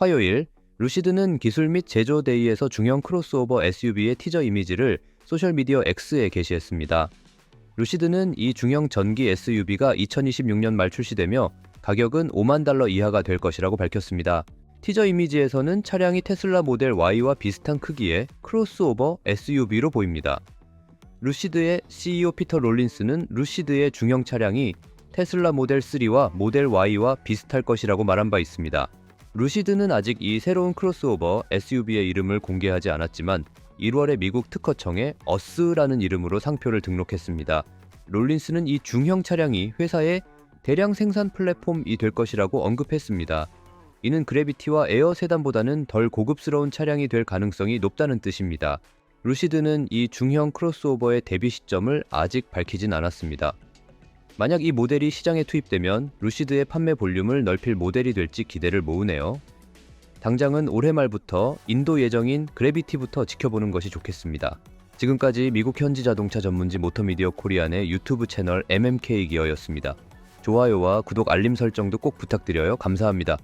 화요일 루시드는 기술 및 제조 데이에서 중형 크로스오버 SUV의 티저 이미지를 소셜미디어 X에 게시했습니다. 루시드는 이 중형 전기 SUV가 2026년 말 출시되며 가격은 5만 달러 이하가 될 것이라고 밝혔습니다. 티저 이미지에서는 차량이 테슬라 모델 Y와 비슷한 크기의 크로스오버 SUV로 보입니다. 루시드의 CEO 피터 롤린스는 루시드의 중형 차량이 테슬라 모델 3와 모델 Y와 비슷할 것이라고 말한 바 있습니다. 루시드는 아직 이 새로운 크로스오버 SUV의 이름을 공개하지 않았지만 1월에 미국 특허청에 어스라는 이름으로 상표를 등록했습니다. 롤린스는 이 중형 차량이 회사의 대량 생산 플랫폼이 될 것이라고 언급했습니다. 이는 그래비티와 에어 세단보다는 덜 고급스러운 차량이 될 가능성이 높다는 뜻입니다. 루시드는 이 중형 크로스오버의 데뷔 시점을 아직 밝히진 않았습니다. 만약 이 모델이 시장에 투입되면 루시드의 판매 볼륨을 넓힐 모델이 될지 기대를 모으네요. 당장은 올해 말부터 인도 예정인 그래비티부터 지켜보는 것이 좋겠습니다. 지금까지 미국 현지 자동차 전문지 모터미디어 코리안의 유튜브 채널 MMK 기어였습니다. 좋아요와 구독 알림 설정도 꼭 부탁드려요. 감사합니다.